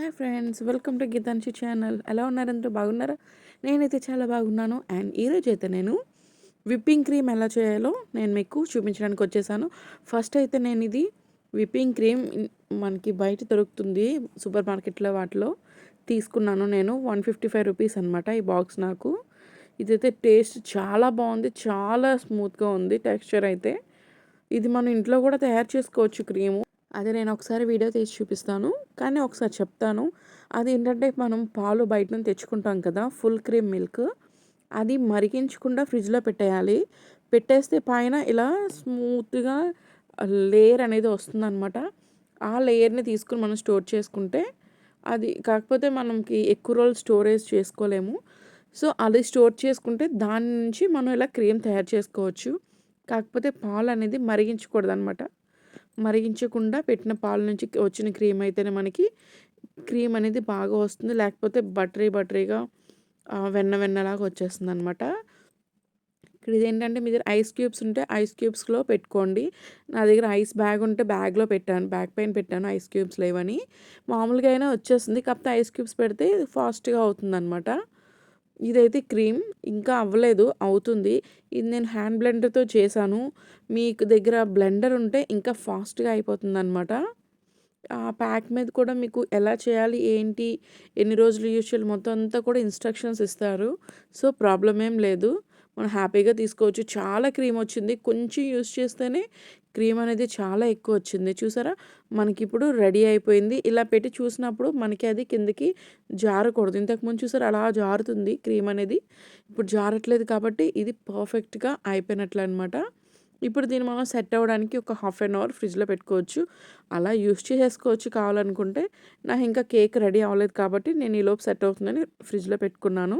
Hi friends welcome to Geetanshi channel. ఎలా ఉన్నారు? బాగున్నారా? నేనైతే చాలా బాగున్నాను. అండ్ ఈరోజు అయితే నేను విప్పింగ్ క్రీమ్ ఎలా చేయాలో నేను మీకు చూపించడానికి వచ్చేసాను. ఫస్ట్ అయితే నేను ఇది విప్పింగ్ క్రీమ్ మనకి బయట దొరుకుతుంది సూపర్ మార్కెట్లో వాటిలో. తీసుకున్నాను నేను వన్ ఫిఫ్టీ ఫైవ్ రూపీస్ అనమాట ఈ బాక్స్ నాకు. ఇదైతే టేస్ట్ చాలా బాగుంది చాలా స్మూత్గా ఉంది టెక్స్చర్ అయితే. ఇది మనం ఇంట్లో కూడా తయారు చేసుకోవచ్చు క్రీము. అది నేను ఒకసారి వీడియో తీసి చూపిస్తాను. కానీ ఒకసారి చెప్తాను. అది ఏంటంటే మనం పాలు బయట నుంచి తెచ్చుకుంటాం కదా ఫుల్ క్రీమ్ మిల్క్. అది మరిగించకుండా ఫ్రిడ్జ్లో పెట్టేయాలి. పెట్టేస్తే పైన ఇలా స్మూత్గా లేయర్ అనేది వస్తుందన్నమాట. ఆ లేయర్ని తీసుకుని మనం స్టోర్ చేసుకుంటే అది కాకపోతే మనకి ఎక్కువ రోజులు స్టోరేజ్ చేసుకోలేము. సో అది స్టోర్ చేసుకుంటే దాని నుంచి మనం ఇలా క్రీమ్ తయారు చేసుకోవచ్చు. కాకపోతే పాలు అనేది మరిగించకూడదు అనమాట మరిగించకుండా పెట్టిన పాల నుంచి వచ్చిన క్రీమ్ అయితేనే మనకి క్రీమ్ అనేది బాగా వస్తుంది. లేకపోతే బటరీ బటరీగా వెన్న వెన్నలాగా వచ్చేస్తుంది అనమాట ఇక్కడ ఇదేంటంటే మీ దగ్గర ఐస్ క్యూబ్స్ ఉంటే ఐస్ క్యూబ్స్లో పెట్టుకోండి. నా దగ్గర ఐస్ బ్యాగ్ ఉంటే బ్యాగ్లో పెట్టాను. బ్యాగ్ పైన పెట్టాను ఐస్ క్యూబ్స్ లేవని. మామూలుగా అయినా వచ్చేస్తుంది. కాకపోతే ఐస్ క్యూబ్స్ పెడితే ఫాస్ట్గా అవుతుంది అనమాట ఇదైతే క్రీమ్ ఇంకా అవ్వలేదు అవుతుంది. ఇది నేను హ్యాండ్ బ్లెండర్తో చేశాను. మీకు దగ్గర బ్లెండర్ ఉంటే ఇంకా ఫాస్ట్గా అయిపోతుంది అనమాట ఆ ప్యాక్ మీద కూడా మీకు ఎలా చేయాలి ఏంటి ఎన్ని రోజులు యూజ్ చేయాలి మొత్తం అంతా కూడా ఇన్స్ట్రక్షన్స్ ఇస్తారు. సో ప్రాబ్లం ఏం లేదు. మనం హ్యాపీగా తీసుకోవచ్చు. చాలా క్రీమ్ వచ్చింది. కొంచెం యూస్ చేస్తేనే క్రీమ్ అనేది చాలా ఎక్కువ వచ్చింది. చూసారా? మనకి ఇప్పుడు రెడీ అయిపోయింది. ఇలా పెట్టి చూసినప్పుడు మనకి అది కిందకి జారకూడదు. ఇంతకుముందు చూసారా? అలా జారుతుంది క్రీమ్ అనేది. ఇప్పుడు జారట్లేదు కాబట్టి ఇది పర్ఫెక్ట్గా అయిపోయినట్లు అనమాట ఇప్పుడు దీన్ని మనం సెట్ అవ్వడానికి ఒక హాఫ్ అన్ అవర్ ఫ్రిడ్జ్లో పెట్టుకోవచ్చు. అలా యూస్ చేసేసుకోవచ్చు కావాలనుకుంటే. నాకు ఇంకా కేక్ రెడీ అవ్వలేదు కాబట్టి నేను ఈలోపు సెట్ అవుతుందని ఫ్రిడ్జ్లో పెట్టుకున్నాను.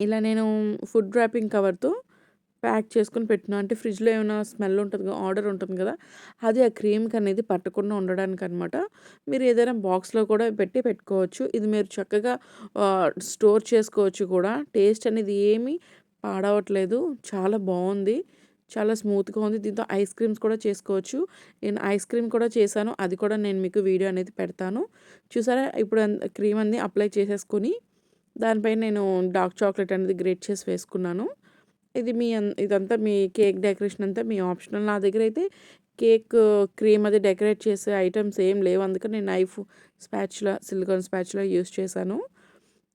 ఇలా నేను ఫుడ్ ర్యాపింగ్ కవర్తో ప్యాక్ చేసుకుని పెట్టినా అంటే ఫ్రిడ్జ్లో ఏమైనా స్మెల్ ఉంటుంది కదా ఆర్డర్ ఉంటుంది కదా అది ఆ క్రీమ్కి అనేది పట్టకుండా ఉండడానికి అనమాట మీరు ఏదైనా బాక్స్లో కూడా పెట్టి పెట్టుకోవచ్చు. ఇది మీరు చక్కగా స్టోర్ చేసుకోవచ్చు కూడా. టేస్ట్ అనేది ఏమీ పాడవట్లేదు. చాలా బాగుంది. చాలా స్మూత్గా ఉంది. దీంతో ఐస్ క్రీమ్స్ కూడా చేసుకోవచ్చు. నేను ఐస్ క్రీమ్ కూడా చేశాను. అది కూడా నేను మీకు వీడియో అనేది పెడతాను. చూసారా? ఇప్పుడు క్రీమ్ అనేది అప్లై చేసేసుకొని దానిపై నేను డార్క్ చాక్లెట్ అనేది గ్రేట్ చేసి వేసుకున్నాను. ఇది మీ ఇదంతా మీ కేక్ డెకరేషన్ అంతా మీ ఆప్షనల్. నా దగ్గర అయితే కేక్ క్రీమ్ అది డెకరేట్ చేసే ఐటమ్స్ ఏం లేవు. అందుకని నేను knife spatula silicone spatula use చేశాను.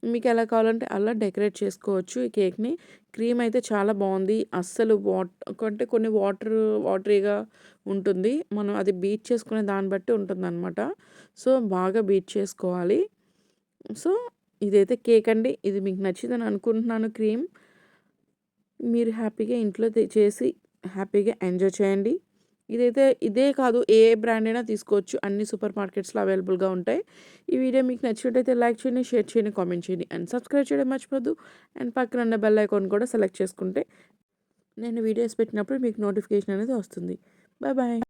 మీకు ఎలా కావాలంటే అలా డెకరేట్ చేసుకోవచ్చు ఈ కేక్ని. క్రీమ్ అయితే చాలా బాగుంది. అస్సలు వాటర్ అంటే కొన్ని వాటర్ వాటరీగా ఉంటుంది. మనం అది బీట్ చేసుకునే దాన్ని బట్టి ఉంటుంది అనమాట సో బాగా బీట్ చేసుకోవాలి. సో ఇదైతే కేక్ అండి. ఇది మీకు నచ్చిందని అనుకుంటున్నాను క్రీమ్. మీరు హ్యాపీగా ఇంట్లో చేసి హ్యాపీగా ఎంజాయ్ చేయండి. ఇదైతే ఇదే కాదు ఏ బ్రాండ్ అయినా తీసుకోవచ్చు. అన్ని సూపర్ మార్కెట్స్లో అవైలబుల్గా ఉంటాయి. ఈ వీడియో మీకు నచ్చినట్టయితే లైక్ చేయండి షేర్ చేయండి కామెంట్ చేయండి. అండ్ సబ్స్క్రైబ్ చేయడం మర్చిపోద్దు అండ్ పక్కన ఉన్న బెల్ ఐకాన్ కూడా సెలెక్ట్ చేసుకుంటే నేను వీడియోస్ పెట్టినప్పుడు మీకు నోటిఫికేషన్ అనేది వస్తుంది. Bye bye.